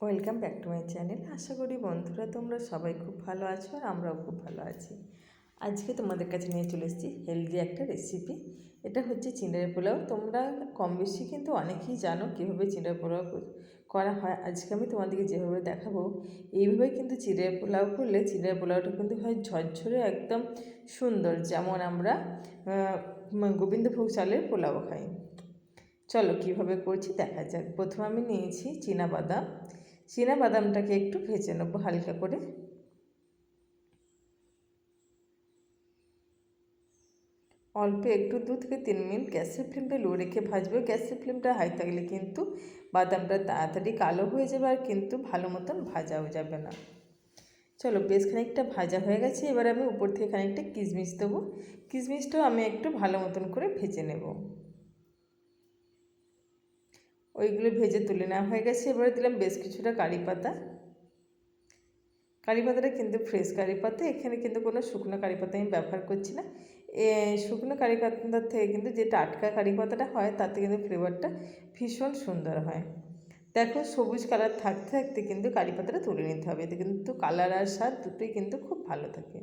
Welcome back to my channel আশা করি বন্ধুরা তোমরা সবাই খুব ভালো আছো আর আমরাও খুব ভালো আছি। আজকে তোমাদের কাছে নিয়ে চলে এসেছি হেলদি একটা রেসিপি এটা হচ্ছে চিংড়ের পোলাও। তোমরা কম বেশি কিন্তু অনেকেই জানো কীভাবে চিংড়ের পোলাও করা হয়। আজকে আমি তোমাদেরকে যেভাবে দেখাবো, এইভাবে কিন্তু চিড়ের পোলাও করলে চিড়ের পোলাওটা কিন্তু হয় ঝরঝরে একদম সুন্দর। যেমন আমরা গোবিন্দভোগ চালের পোলাও খাই। চলো কীভাবে করছি দেখা যাক। প্রথমে আমি নিয়েছি চীনা বাদাম। বাদামটাকে একটু ভেজে নেব হালকা করে। অল্প একটু দু থেকে তিন মিনিট গ্যাসের ফ্লেমটা লো রেখে ভাজবো। গ্যাসের ফ্লেমটা হাই থাকলে কিন্তু বাদামটা তাড়াতাড়ি কালো হয়ে যাবে আর কিন্তু ভালো মতন ভাজাও যাবে না। চলো বেশ খানিকটা ভাজা হয়ে গেছে। এবার আমি উপর থেকে খানিকটা কিশমিশ দেবো। কিশমিশটাও আমি একটু ভালো মতন করে ভেজে নেব। ওইগুলো ভেজে তুলে নেওয়া হয়ে গেছে। এবারে দিলাম বেশ কিছুটা কারি পাতা। কারি পাতাটা কিন্তু ফ্রেশ কারি পাতা। এখানে কিন্তু কোনো শুকনো কারি পাতা আমি ব্যবহার করছি না। এ, শুকনো কারি পাতার থেকে কিন্তু যে টাটকা কারি পাতাটা হয়, তাতে কিন্তু ফ্লেভারটা ভীষণ সুন্দর হয়। দেখো, সবুজ কালার থাকতে থাকতে কিন্তু কারি পাতাটা তুলে নিতে হবে। এতে কিন্তু কালার আর স্বাদ দুটোই কিন্তু খুব ভালো থাকে।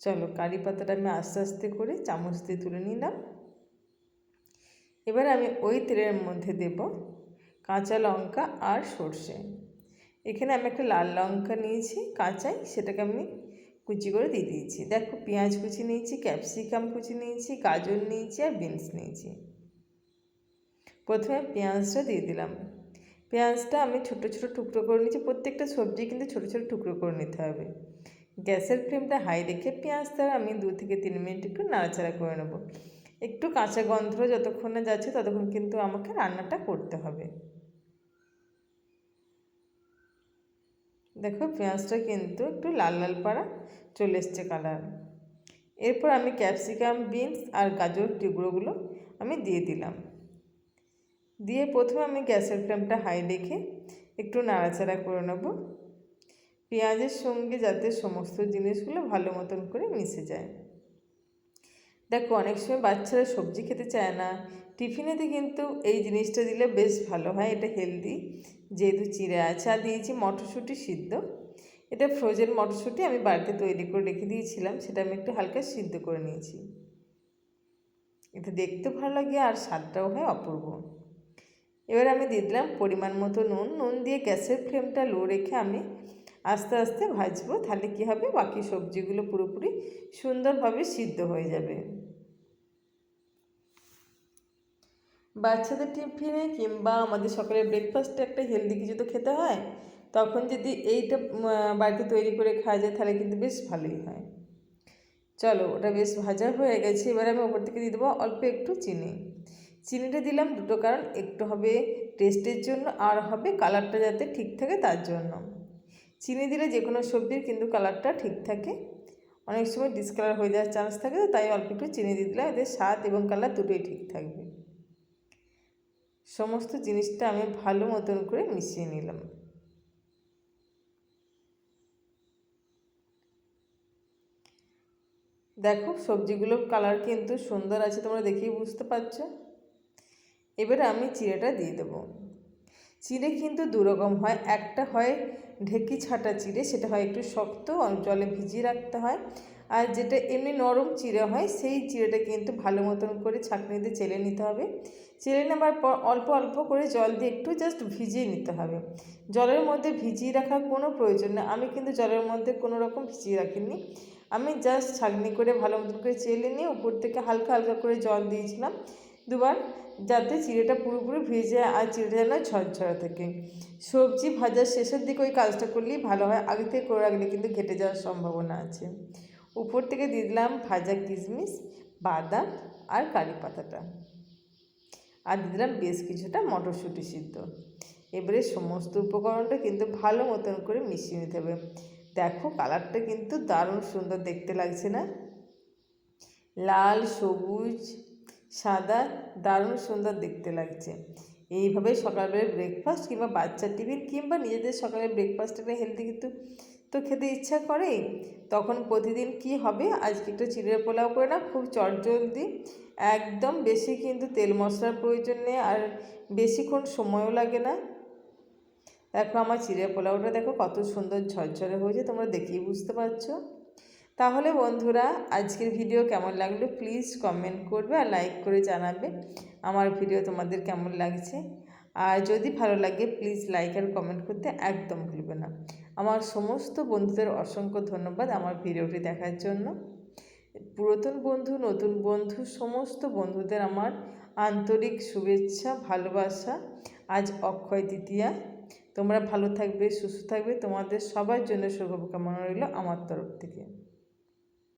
চলো, কারি পাতাটা আমি আস্তে আস্তে করে চামচ দিয়ে তুলে নিলাম। এবার আমি ওই তেলের মধ্যে দেব কাঁচা লঙ্কা আর সর্ষে। এখানে আমি একটা লাল লঙ্কা নিয়েছি, কাঁচাই, সেটাকে আমি কুচি করে দিয়ে দিয়েছি। দেখো, পেঁয়াজ কুচি নিয়েছি, ক্যাপসিকাম কুচি নিয়েছি, গাজর নিয়েছি আর বিনস নিয়েছি। প্রথমে পেঁয়াজটা দিয়ে দিলাম। পেঁয়াজটা আমি ছোটো ছোটো টুকরো করে নিয়েছি, প্রত্যেকটা সবজি কিন্তু ছোটো ছোটো টুকরো করে নিতে হবে। গ্যাসের ফ্লেমটা হাই রেখে পেঁয়াজটা আমি দু থেকে তিন মিনিট একটু নাড়াচাড়া করে নেব। একটু কাঁচা গন্ধ যতক্ষণ যাচ্ছে ততক্ষণ কিন্তু আমাকে রান্নাটা করতে হবে। দেখো পেঁয়াজটা কিন্তু একটু লাল লাল পাড়া চলে এসছে কালার এরপর আমি ক্যাপসিকাম বিনস আর গাজর টুকরোগুলো আমি দিয়ে দিলাম। দিয়ে প্রথমে আমি গ্যাসের ফ্লেমটা হাই রেখে একটু নাড়াচাড়া করে নেব। পেঁয়াজের সঙ্গে যাতে সমস্ত জিনিসগুলো ভালো মতন করে মিশে যায়। দেখো, অনেক সময় বাচ্চারা সবজি খেতে চায় না। টিফিনেতে কিন্তু এই জিনিসটা দিলে বেশ ভালো হয়, এটা হেলদি যেহেতু চিড়ে আছে, আর দিয়েছি মটরশুঁটি সিদ্ধ। এটা ফ্রোজেন মটরশুঁটি আমি বাড়িতে তৈরি করে রেখে দিয়েছিলাম, সেটা আমি একটু হালকা সিদ্ধ করে নিয়েছি। এটা দেখতে ভালো লাগে আর স্বাদটাও হয় অপূর্ব। এবার আমি দিয়ে দিলাম পরিমাণ মতো নুন। নুন দিয়ে গ্যাসের ফ্লেমটা লো রেখে আমি আস্তে আস্তে ভাজবো। তাহলে কী হবে? বাকি সবজিগুলো পুরোপুরি সুন্দরভাবে সিদ্ধ হয়ে যাবে। বাচ্চাদের টিফিনে কিংবা আমাদের সকালের ব্রেকফাস্টে একটা হেলদি কিছু তো খেতে হয়, তখন যদি এইটা বাড়িতে তৈরি করে খাওয়া যায় তাহলে কিন্তু বেশ ভালোই হয়। চলো, ওটা বেশ ভাজা হয়ে গেছে, এবার আমি ওপর থেকে দিয়ে দেবো অল্প একটু চিনি। চিনিটা দিলাম দুটো কারণ, একটু হবে টেস্টের জন্য আর হবে কালারটা যাতে ঠিক থাকে তার জন্য। চিনি দিলে যে কোনো সবজির কিন্তু কালারটা ঠিক থাকে। অনেক সময় ডিসকালার হয়ে যাওয়ার চান্স থাকে তাই অল্প একটু চিনি দিয়ে দিলাম এদের স্বাদ এবং কালার দুটোই ঠিক থাকবে। সমস্ত জিনিসটা আমি ভালো মতন করে মিশিয়ে নিলাম। দেখো সবজিগুলোর কালার কিন্তু সুন্দর আছে, তোমরা দেখেই বুঝতে পারছ। এবারে আমি চিড়েটা দিয়ে দেবো। চিড়ে কিন্তু দুরকম হয়, একটা হয় ঢেকি ছাটা চিড়ে, সেটা হয় একটু শক্ত, জলে ভিজিয়ে রাখতে হয়। আর যেটা এমনি নরম চিড়ে হয়, সেই চিড়েটা কিন্তু ভালো মতন করে ছাঁকনিতে চেলে নিতে হবে। চেলে নেবার পর অল্প অল্প করে জল দিয়ে একটু জাস্ট ভিজিয়ে নিতে হবে। জলের মধ্যে ভিজিয়ে রাখার কোনো প্রয়োজন নেই। আমি কিন্তু জলের মধ্যে কোনো রকম ভিজিয়ে রাখিনি। আমি জাস্ট ছাঁকনি করে ভালো মতন করে চেলে নিয়ে উপর থেকে হালকা হালকা করে জল দিয়েছিলাম। দুবার, যাতে চিড়েটা পুরোপুরি ভিজে আর চিড়েটা যেন ঝরঝরা থাকে। সবজি ভাজার শেষের দিকে ওই কাজটা করলেই ভালো হয়। আগে থেকে করে রাখলে কিন্তু ঘেটে যাওয়ার সম্ভাবনা আছে। উপর থেকে দিয়ে দিলাম ভাজা কিশমিশ, বাদাম আর কারি পাতাটা। আর দিয়ে দিলাম বেশ কিছুটা মটরশুঁটি সিদ্ধ। এবারে সমস্ত উপকরণটা কিন্তু ভালো মতন করে মিশিয়ে নিতে হবে। দেখো কালারটা কিন্তু দারুণ সুন্দর দেখতে লাগছে না? লাল, সবুজ, সাদা দারুণ সুন্দর দেখতে লাগছে। এইভাবে সকালবেলা ব্রেকফাস্ট কিংবা বাচ্চার টিফিন কিংবা নিজেদের সকালে ব্রেকফাস্ট একটা হেলদি কিন্তু তো খেতে ইচ্ছা করে। তখন প্রতিদিন কি হবে? আজকে একটু চিড়ের পোলাও করে না খুব চটজলদি একদম বেশি কিন্তু তেল মশলার প্রয়োজন নেই, আর বেশিক্ষণ সময়ও লাগে না। দেখো আমার চিড়ে পোলাওটা দেখো কত সুন্দর ঝরঝরে হয়েছে, তোমরা দেখেই বুঝতে পারছ। তাহলে বন্ধুরা, আজকের ভিডিও কেমন লাগল? প্লিজ কমেন্ট করবে আর লাইক করে জানাবে। আমার ভিডিও তোমাদের কেমন লাগছে? আর যদি ভালো লাগে প্লিজ লাইক আর কমেন্ট করতে একদম ভুলবে না। আমার সমস্ত বন্ধুদের অসংখ্য ধন্যবাদ আমার ভিডিওটি দেখার জন্য। পুরাতন বন্ধু, নতুন বন্ধু, সমস্ত বন্ধুদের আমার আন্তরিক শুভেচ্ছা, ভালোবাসা। আজ অক্ষয় তৃতীয়া তোমরা ভালো থাকবে, সুস্থ থাকবে। তোমাদের সবার জন্য শুভকামনা রইল আমার তরফ থেকে।